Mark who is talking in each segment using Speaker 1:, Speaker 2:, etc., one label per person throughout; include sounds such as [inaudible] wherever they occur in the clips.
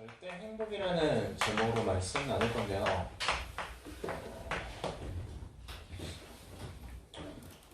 Speaker 1: 절대 행복이라는 제목으로 말씀 나눌 건데요.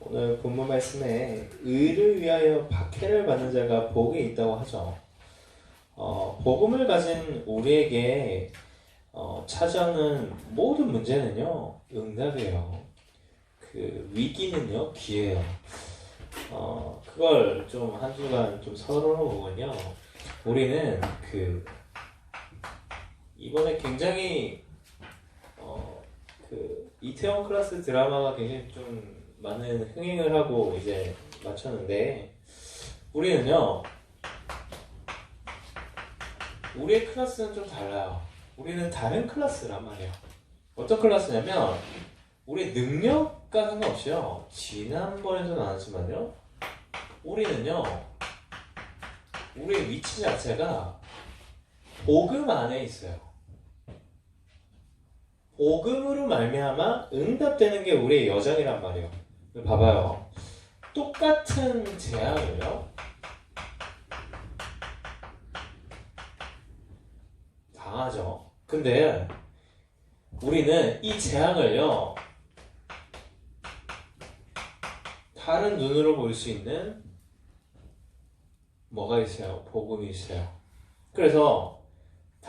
Speaker 1: 오늘 본문 말씀에 의를 위하여 박해를 받는 자가 복이 있다고 하죠. 어, 복음을 가진 우리에게 어, 찾아오는 모든 문제는요 응답이에요. 그 위기는요 기회예요. 어, 그걸 좀 한 주간 좀 서론으로 보면요. 우리는 그 이번에 굉장히 어, 그 이태원 클래스 드라마가 굉장히 좀 많은 흥행을 하고 이제 마쳤는데 우리는요 우리의 클래스는 좀 달라요. 우리는 다른 클래스란 말이에요. 어떤 클래스냐면 우리 능력과 상관없이요. 지난번에도 나왔지만요. 우리는요. 우리의 위치 자체가 복음 안에 있어요. 복음으로 말미암아 응답되는 게 우리의 여정이란 말이에요. 봐봐요. 똑같은 재앙을요. 당하죠. 근데 우리는 이 재앙을요. 다른 눈으로 볼 수 있는 뭐가 있어요? 복음이 있어요. 그래서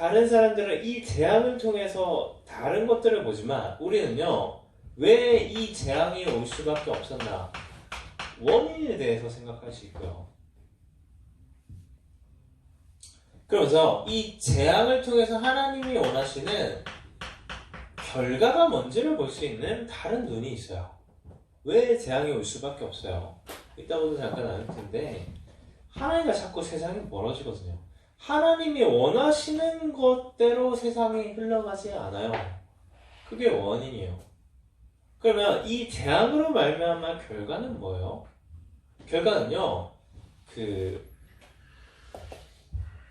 Speaker 1: 다른 사람들은 이 재앙을 통해서 다른 것들을 보지만 우리는요, 왜 이 재앙이 올 수밖에 없었나? 원인에 대해서 생각할 수 있고요. 그러면서 이 재앙을 통해서 하나님이 원하시는 결과가 뭔지를 볼 수 있는 다른 눈이 있어요. 왜 재앙이 올 수밖에 없어요? 이따가도 잠깐 나눌 텐데, 하나님과 자꾸 세상이 멀어지거든요. 하나님이 원하시는 것대로 세상이 흘러가지 않아요. 그게 원인이에요. 그러면 이 재앙으로 말미암아 결과는 뭐예요? 결과는요. 그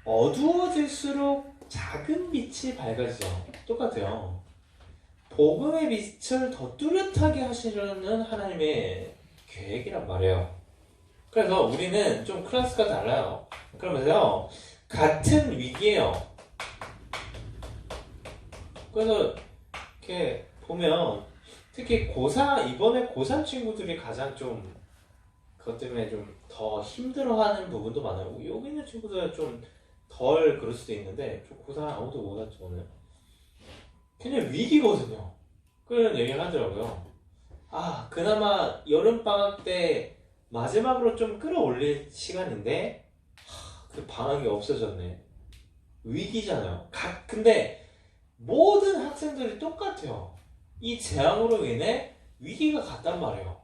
Speaker 1: 어두워질수록 작은 빛이 밝아지죠. 똑같아요. 복음의 빛을 더 뚜렷하게 하시려는 하나님의 계획이란 말이에요. 그래서 우리는 좀 클래스가 달라요. 그러면서요. 같은 위기예요. 그래서 이렇게 보면 특히 고3 이번에 고3 친구들이 가장 좀 그것 때문에 좀 더 힘들어하는 부분도 많아요. 여기 있는 친구들은 좀 덜 그럴 수도 있는데 좀 고3 아무도 못 왔죠 오늘. 그냥 위기거든요. 그런 얘기를 하더라고요. 아 그나마 여름 방학 때 마지막으로 좀 끌어올릴 시간인데 하, 그 방학이 없어졌네. 위기잖아요. 각 근데 모든 학생들이 똑같아요. 이 재앙으로 인해 위기가 갔단 말이에요.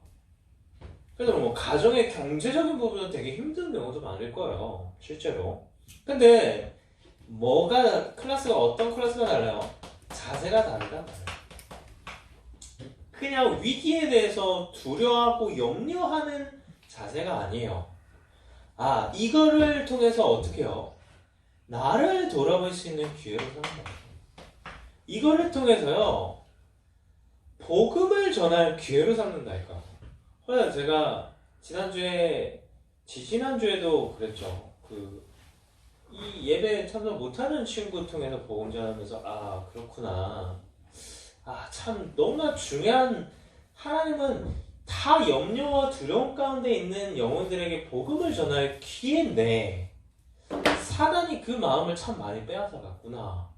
Speaker 1: 그래서 뭐 가정의 경제적인 부분은 되게 힘든 경우도 많을 거예요. 실제로. 근데 뭐가 클래스가 어떤 클래스가 달라요? 자세가 말이에요. 그냥 위기에 대해서 두려워하고 염려하는 자세가 아니에요. 아, 이거를 통해서 어떻게 해요? 나를 돌아볼 수 있는 기회로 거예요. 이거를 통해서요, 복음을 전할 기회로 삼는다니까. 그래서 제가 지난주에, 지지난주에도 그랬죠. 그, 이 예배에 참석 못하는 친구 통해서 복음 전하면서, 아, 그렇구나. 아, 참, 너무나 중요한, 하나님은 다 염려와 두려움 가운데 있는 영혼들에게 복음을 전할 기회인데, 사단이 그 마음을 참 많이 빼앗아 갔구나.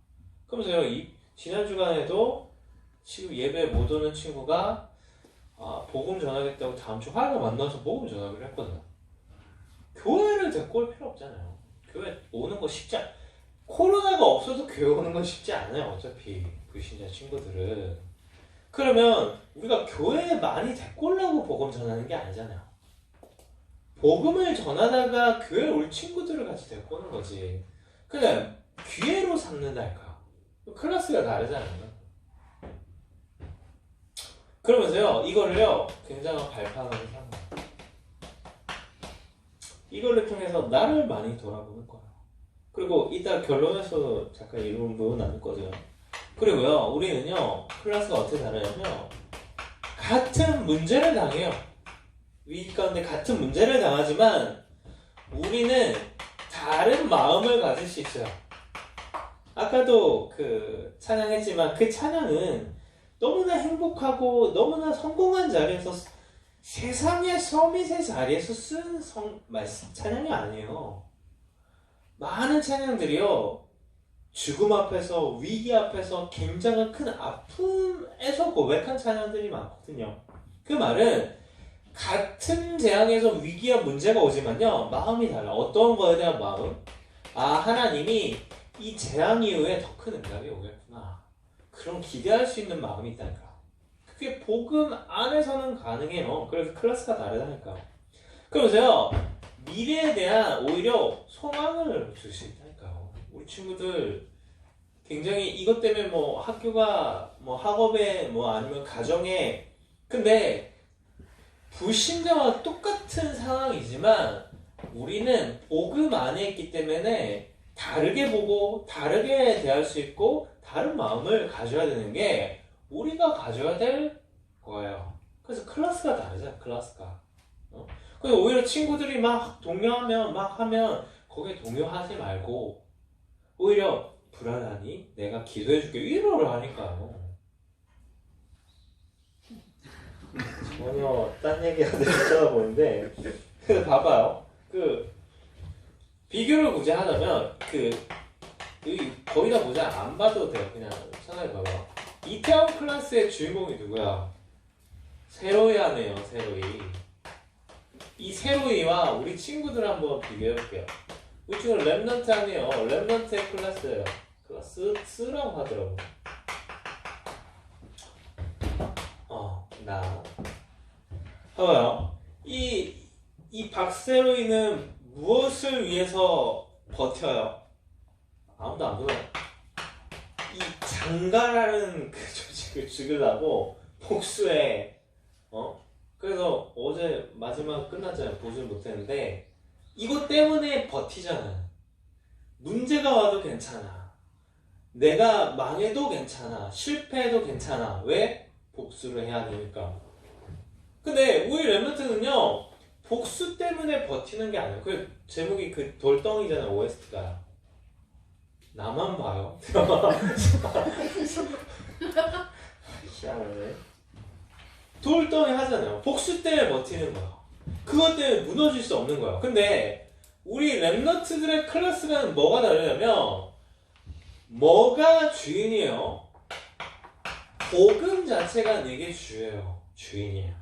Speaker 1: 그러면서 이, 지난 주간에도 지금 예배 못 오는 친구가 아, 복음 전하겠다고 다음 주 화요일 만나서 복음 전하기로 했거든요. 교회를 데리고 올 필요 없잖아요. 교회 오는 거 쉽지 않... 코로나가 없어도 교회 오는 건 쉽지 않아요. 어차피 불신자 친구들은. 그러면 우리가 교회에 많이 오려고 복음 전하는 게 아니잖아요. 복음을 전하다가 교회 올 친구들을 같이 오는 거지. 그냥 기회로 삼는다니까. 클래스가 다르잖아요. 그러면서요, 이거를요, 굉장한 발판으로 삼는 거예요. 이거를 통해서 나를 많이 돌아보는 거예요. 그리고 이따 결론에서 잠깐 이런 부분 나눌 거죠. 그리고요, 우리는요, 클래스가 어떻게 다르냐면, 같은 문제를 당해요. 위기 가운데 같은 문제를 당하지만, 우리는 다른 마음을 가질 수 있어요. 아까도 그 찬양했지만 그 찬양은 너무나 행복하고 너무나 성공한 자리에서 세상의 서밋의 자리에서 쓴 성, 찬양이 아니에요. 많은 찬양들이요. 죽음 앞에서 위기 앞에서 굉장한 큰 아픔에서 고백한 찬양들이 많거든요. 그 말은 같은 재앙에서 위기와 문제가 오지만요 마음이 달라. 어떤 거에 대한 마음? 아 하나님이 이 재앙 이후에 더 큰 응답이 오겠구나. 그런 기대할 수 있는 마음이 있다니까. 그게 복음 안에서는 가능해요. 그래서 클래스가 다르다니까. 그러면서요 미래에 대한 오히려 소망을 줄 수. 우리 친구들 굉장히 이것 때문에 뭐 학교가 뭐 학업에 뭐 아니면 가정에 근데 불신자와 똑같은 상황이지만 우리는 복음 안에 있기 때문에 다르게 보고 다르게 대할 수 있고 다른 마음을 가져야 되는 게 우리가 가져야 될 거예요. 그래서 클래스가 다르잖아, 클래스가. 어? 그래서 오히려 친구들이 막 동요하면 막 하면 거기에 동요하지 말고 오히려 불안하니 내가 기도해줄게 위로를 하니까요. 전혀 딴 얘기하듯이 쳐다보는데 그 봐봐요. 그 비교를 굳이 하자면 그 여기 거의 다 보자 안 봐도 돼요. 그냥 천천히 봐봐. 이태원 클래스의 주인공이 누구야? 세로이하네요. 세로이. 이 세로이와 우리 친구들 한번 비교해볼게요. 우리 친구 랩넌트 아니에요. 랩넌트의 클래스예요. 클래스 쓰라고 하더라고. 어, 나. 봐봐요. 이, 이 박세로이는 무엇을 위해서 버텨요? 아무도 안 보여. 이 장가라는 [laughs] 그 조직을 죽이려고 복수해. 어? 그래서 어제 마지막 끝났잖아요. 보질 못했는데 이것 때문에 버티잖아요. 문제가 와도 괜찮아. 내가 망해도 괜찮아. 실패해도 괜찮아. 왜? 복수를 해야 되니까. 근데 우리 랩런트는요 복수 때문에 버티는 게 아니에요. 그 제목이 그 돌덩이잖아요. OST가. 나만 봐요. [laughs] 희한하네. 돌덩이 하잖아요. 복수 때문에 버티는 거야. 그것 때문에 무너질 수 없는 거야. 근데 우리 랩너트들의 클래스는 뭐가 다르냐면 뭐가 주인이에요? 복음 자체가 내게 주예요. 주인이야.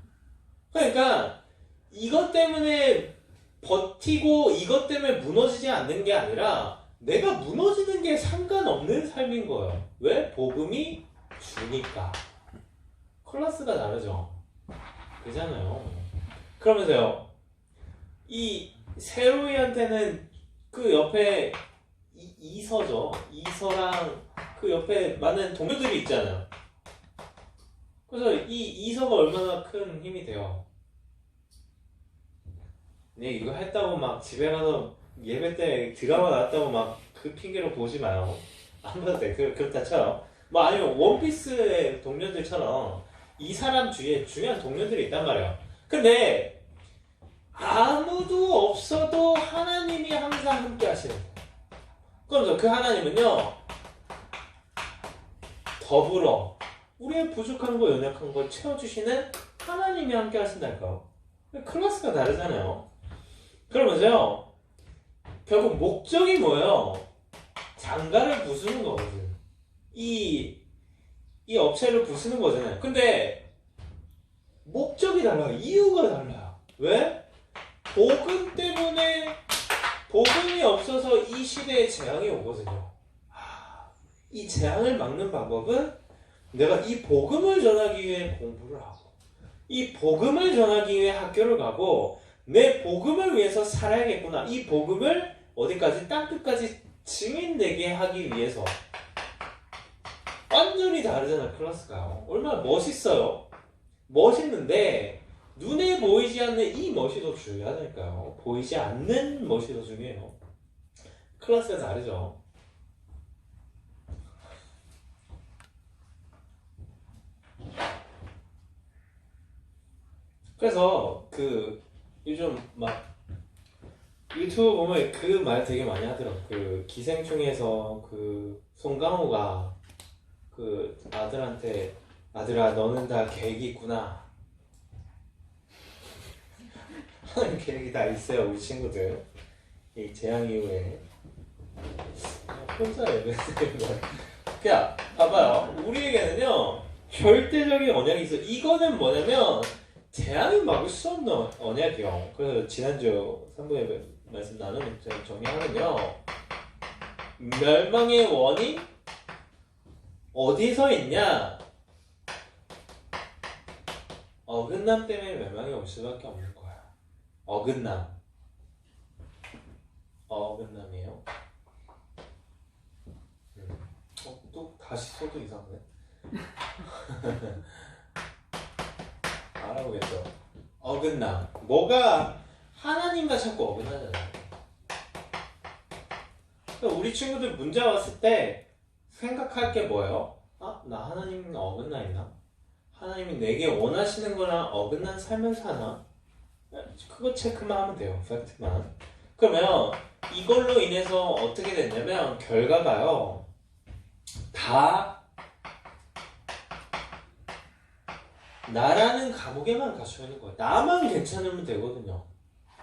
Speaker 1: 그러니까 이것 때문에 버티고 이것 때문에 무너지지 않는 게 아니라 내가 무너지는 게 상관없는 삶인 거예요. 왜? 복음이 주니까. 클래스가 다르죠. 그잖아요. 그러면서요. 이 세로이한테는 그 옆에 이, 이서죠. 이서랑 그 옆에 많은 동료들이 있잖아요. 그래서 이 이서가 얼마나 큰 힘이 돼요. 네, 이거 했다고 막 집에 가서 예배 때 드라마 나왔다고 막 그 핑계로 보지 마요. 안 봐도 돼. 그, 그렇다 쳐요. 뭐 아니면 원피스의 동료들처럼 이 사람 주위에 중요한 동료들이 있단 말이야. 근데 아무도 없어도 하나님이 항상 함께 하시는 거야. 그러면서 그 하나님은요, 더불어 우리의 부족한 거, 연약한 걸 채워주시는 하나님이 함께 하신다니까요. 클래스가 다르잖아요. 그러면서요, 결국 목적이 뭐예요? 장가를 부수는 거거든. 이, 이 업체를 부수는 거잖아요. 근데, 목적이 달라요. 이유가 달라요. 왜? 복음 때문에, 복음이 없어서 이 시대에 재앙이 오거든요. 아, 이 재앙을 막는 방법은 내가 이 복음을 전하기 위해 공부를 하고, 이 복음을 전하기 위해 학교를 가고, 내 복음을 위해서 살아야겠구나. 이 복음을 어디까지 땅끝까지 증인되게 하기 위해서 완전히 다르잖아 클래스가 얼마나 멋있어요. 멋있는데 눈에 보이지 않는 이 멋이 더 중요하다니까요. 보이지 않는 멋이 더 중요해요. 클래스가 다르죠. 그래서 그 요즘 막 유튜브 보면 그 말 되게 많이 하더라고. 그 기생충에서 그 송강호가 그 아들한테 아들아 너는 다 계획이 있구나. 하는 [laughs] 계획이 다 있어요 우리 친구들. 이 재앙 이후에 혼자 거예요. 그냥 봐봐요. 우리에게는요 절대적인 언약이 있어. 이거는 뭐냐면 재앙이 막을 수 없는 언약이요. 그래서 지난주 3부에 말씀 제가 정리하면요. 멸망의 원인 어디서 있냐? 어긋남 때문에 멸망이 올 수밖에 없는. 어긋남. 어긋남이에요. 음. 어, 또 다시 소도 이상하네. [laughs] 알아보겠죠. 어긋남. 뭐가 하나님과 자꾸 어긋나잖아요. 그러니까 우리 친구들 문제 왔을 때 생각할 게 뭐예요? 아, 나 하나님 어긋나 있나? 하나님이 내게 원하시는 거랑 어긋난 삶을 사나? 그거 체크만 하면 돼요. 팩트만. 그러면 이걸로 인해서 어떻게 됐냐면 결과가요. 다 나라는 감옥에만 갇혀 있는 거예요. 나만 괜찮으면 되거든요.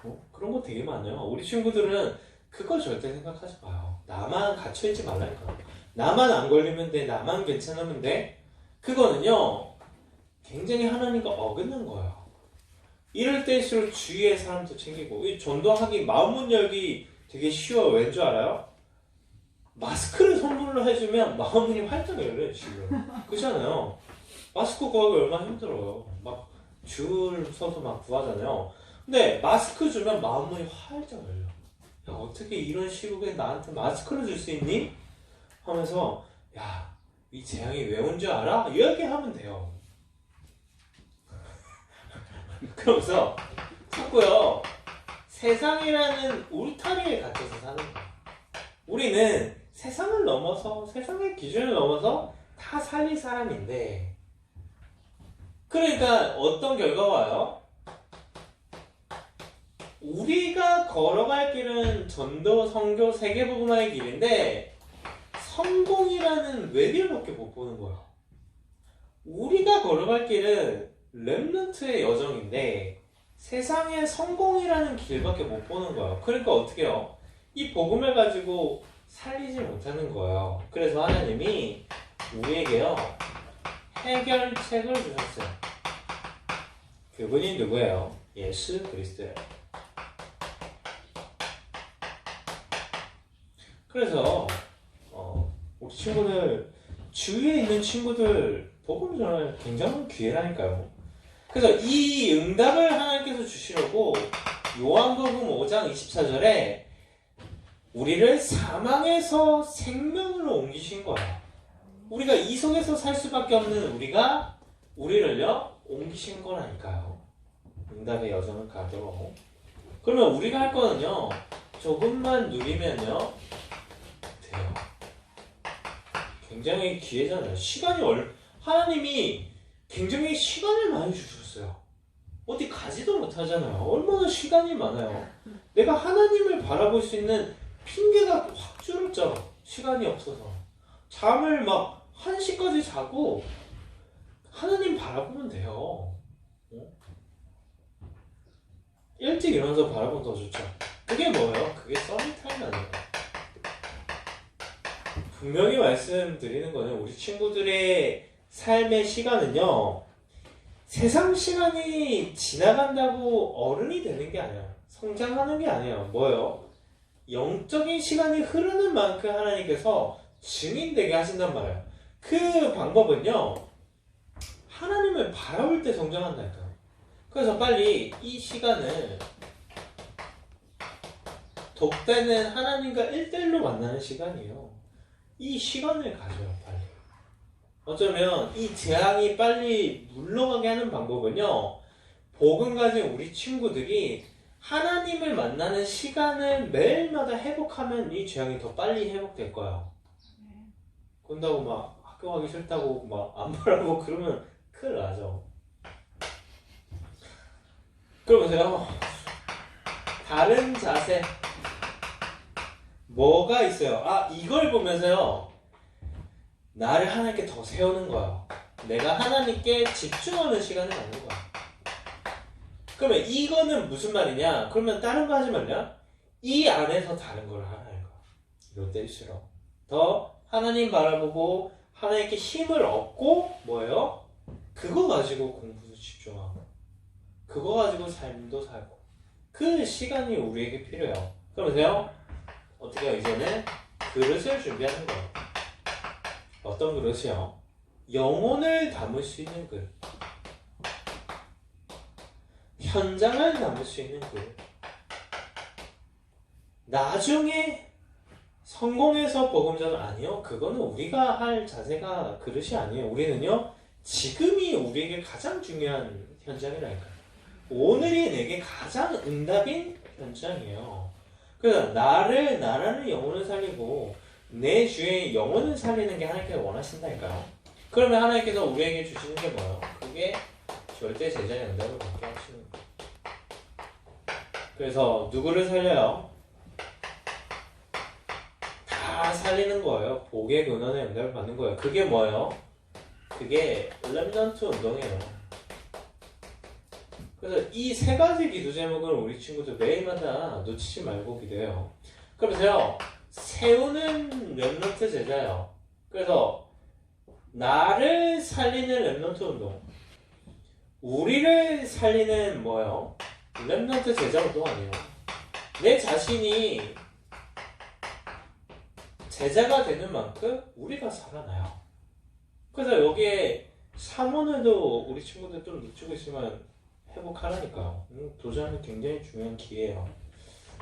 Speaker 1: 어? 그런 거 되게 많아요. 우리 친구들은 그걸 절대 생각하지 마요. 나만 갇혀 있지 말라니까. 나만 안 걸리면 돼. 나만 괜찮으면 돼. 그거는요. 굉장히 하나님과 어긋난 거예요. 이럴 때일수록 주위의 사람도 챙기고 이 전도하기 마음 문 열기 되게 쉬워요. 왠줄 알아요? 마스크를 선물로 해주면 마음 문이 활짝 열려요 지금. 그렇잖아요. 마스크 구하기 얼마나 힘들어요. 막 줄 서서 막 구하잖아요. 근데 마스크 주면 마음 문이 활짝 열려. 야, 어떻게 이런 시국에 나한테 마스크를 줄 수 있니? 하면서 야, 이 재앙이 왜 온 줄 알아? 이야기하면 돼요. [laughs] 그러면서 자꾸요 세상이라는 울타리에 갇혀서 사는 거야. 우리는 세상을 넘어서 세상의 기준을 넘어서 다 살릴 사람인데 그러니까 어떤 결과가 와요? 우리가 걸어갈 길은 전도, 성교, 세계복음화의 길인데 성공이라는 외길밖에 못 보는 거야. 우리가 걸어갈 길은 렘넌트의 여정인데 세상의 성공이라는 길밖에 못 보는 거예요. 그러니까 어떻게 해요? 이 복음을 가지고 살리지 못하는 거예요. 그래서 하나님이 우리에게요 해결책을 주셨어요. 그분이 누구예요? 예수 그리스도예요. 그래서 어, 우리 친구들 주위에 있는 친구들 복음 전할 굉장히 기회라니까요. 그래서 이 응답을 하나님께서 주시려고 요한복음 5장 24절에 우리를 사망에서 생명으로 옮기신 거야. 우리가 이 속에서 살 수밖에 없는 우리가 우리를요 옮기신 거라니까요. 응답의 여정을 가도록. 그러면 우리가 할 거는요 조금만 누리면요 돼요. 굉장히 기회잖아요. 시간이 얼 하나님이 굉장히 시간을 많이 주셨어요. 어디 가지도 못하잖아요. 얼마나 시간이 많아요. 내가 하나님을 바라볼 수 있는 핑계가 확 줄었죠. 시간이 없어서. 잠을 막 1시까지 자고 하나님 바라보면 돼요. 어? 일찍 일어나서 바라보면 더 좋죠. 그게 뭐예요? 그게 서밋타임 아니에요. 분명히 말씀드리는 거는 우리 친구들의 삶의 시간은요, 세상 시간이 지나간다고 어른이 되는 게 아니에요. 성장하는 게 아니에요. 뭐예요? 영적인 시간이 흐르는 만큼 하나님께서 증인되게 하신단 말이에요. 그 방법은요, 하나님을 바라볼 때 성장한다니까요. 그래서 빨리 이 시간을 독대는 하나님과 1대1로 만나는 시간이에요. 이 시간을 가져요, 빨리. 어쩌면 이 재앙이 빨리 물러가게 하는 방법은요, 복음 가진 우리 친구들이 하나님을 만나는 시간을 매일마다 회복하면 이 재앙이 더 빨리 회복될 거예요. 그런다고 막 학교 가기 싫다고 막안 보라고 [laughs] 그러면 큰일 나죠. 그러면서요, 다른 자세, 뭐가 있어요? 아 이걸 보면서요 나를 하나님께 더 세우는 거야. 내가 하나님께 집중하는 시간을 갖는 거야. 그러면 이거는 무슨 말이냐? 그러면 다른 거 하지 말냐? 이 안에서 다른 걸 하라는 거야. 이럴 때일수록 더 하나님 바라보고 하나님께 힘을 얻고 뭐예요? 그거 가지고 공부도 집중하고 그거 가지고 삶도 살고 그 시간이 우리에게 필요해요. 그러면서요 어떻게 해요? 이제는 그릇을 준비하는 거예요. 어떤 그릇이요? 영혼을 담을 수 있는 그릇. 현장을 담을 수 있는 그릇. 나중에 성공해서 복음전은 아니요. 그거는 우리가 할 자세가 그릇이 아니에요. 우리는요. 지금이 우리에게 가장 중요한 현장이라니까요. 오늘이 내게 가장 응답인 현장이에요. 그래서 나를 나라는 영혼을 살리고 내 주의 영혼을 살리는 게 하나님께서 원하신다니까요. 그러면 하나님께서 우리에게 주시는 게 뭐예요? 그게 절대 제자의 응답을 받게 하시는 거예요. 그래서 누구를 살려요? 다 살리는 거예요. 복의 근원의 응답을 받는 거예요. 그게 뭐예요? 그게 렘넌트 운동이에요. 그래서 이 세 가지 기도 제목을 우리 친구들 매일마다 놓치지 말고 기도해요. 그러면서요, 세우는 렘넌트 제자예요. 그래서 나를 살리는 렘넌트 운동, 우리를 살리는 뭐예요? 렘넌트 제자 운동 아니에요. 내 자신이 제자가 되는 만큼 우리가 살아나요. 그래서 여기에 사모늘도 우리 친구들 좀 놓치고 있으면 회복하라니까요. 음, 도전은 굉장히 중요한 기회예요.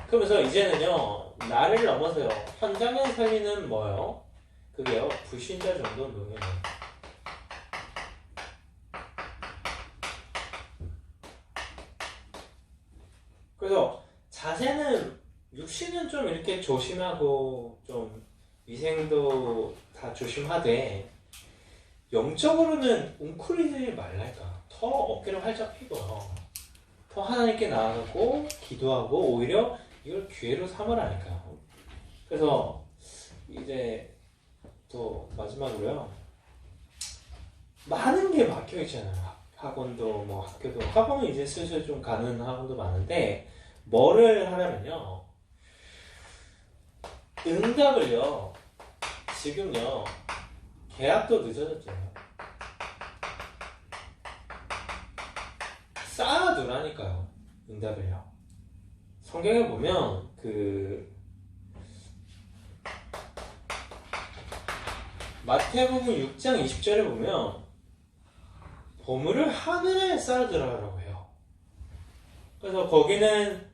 Speaker 1: 그러면서 이제는요, 나를 넘어서요, 현장을 살리는 뭐예요? 그게요, 불신자 정도 운동이에요. 그래서 자세는, 육신은 좀 이렇게 조심하고, 좀 위생도 다 조심하되, 영적으로는 웅크리지 말랄까. 더 어깨를 활짝 펴고요. 더 하나님께 나아가고 기도하고 오히려 이걸 기회로 삼으라니까요. 그래서 이제 또 마지막으로요. 많은 게 막혀 있잖아요. 학원도 뭐 학교도 학원은 이제 슬슬 좀 가는 학원도 많은데 뭐를 하냐면요. 응답을요. 지금요. 계약도 늦어졌잖아요. 쌓아두라니까요. 응답을요. 성경에 보면 그 마태복음 6장 20절에 보면 보물을 하늘에 쌓아두라고 해요. 그래서 거기는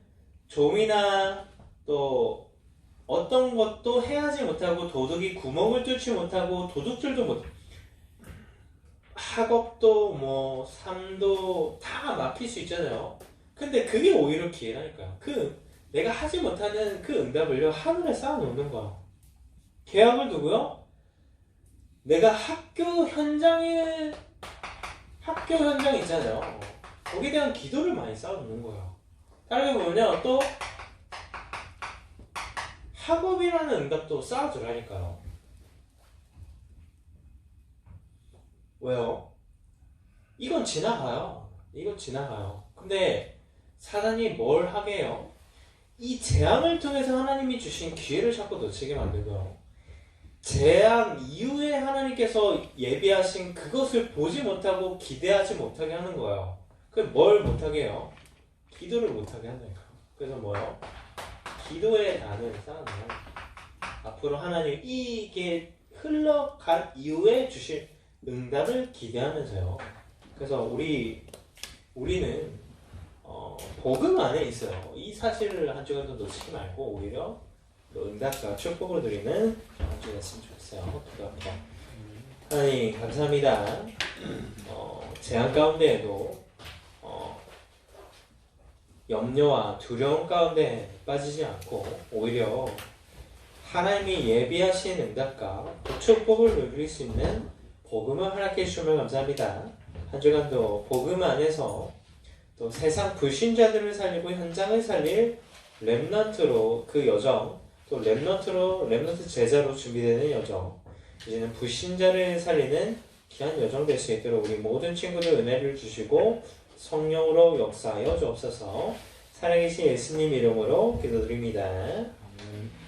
Speaker 1: 좀이나 또 어떤 것도 해하지 못하고 도둑이 구멍을 뚫지 못하고 도둑질도 못 학업도 뭐 삶도 다 막힐 수 있잖아요. 근데 그게 오히려 기회라니까요. 그 내가 하지 못하는 그 응답을요 하늘에 쌓아놓는 거야. 계약을 두고요. 내가 학교 현장에 학교 현장 있잖아요. 거기에 대한 기도를 많이 쌓아놓는 거예요. 다르게 보면요 또 학업이라는 응답도 쌓아주라니까요. 왜요? 이건 지나가요. 이건 지나가요. 근데 사단이 뭘 하게 해요? 이 재앙을 통해서 하나님이 주신 기회를 자꾸 놓치게 만들고요. 재앙 이후에 하나님께서 예비하신 그것을 보지 못하고 기대하지 못하게 하는 거예요. 그뭘 못하게 해요? 기도를 못하게 한다니까. 그래서 뭐요? 기도의 단을 쌓아놔요. 앞으로 하나님 이게 흘러간 이후에 주실 응답을 기대하면서요. 그래서 우리 우리는 어, 복음 안에 있어요. 이 사실을 한 주간도 놓치지 말고 오히려 또 응답과 축복을 드리는 한 주가 됐으면 좋겠어요. 기도합니다. 하나님 감사합니다. 어, 재앙 가운데에도 어, 염려와 두려움 가운데 빠지지 않고 오히려 하나님이 예비하신 응답과 그 축복을 누릴 수 있는 복음을 허락해 주시면 감사합니다. 한 주간도 복음 안에서 또 세상 불신자들을 살리고 현장을 살릴 렘넌트로 그 여정 또 랩너트로 랩너트 제자로 준비되는 여정 이제는 불신자를 살리는 귀한 여정 될 수 있도록 우리 모든 친구들 은혜를 주시고 성령으로 역사하여 주옵소서 살아계신 예수님 이름으로 기도드립니다.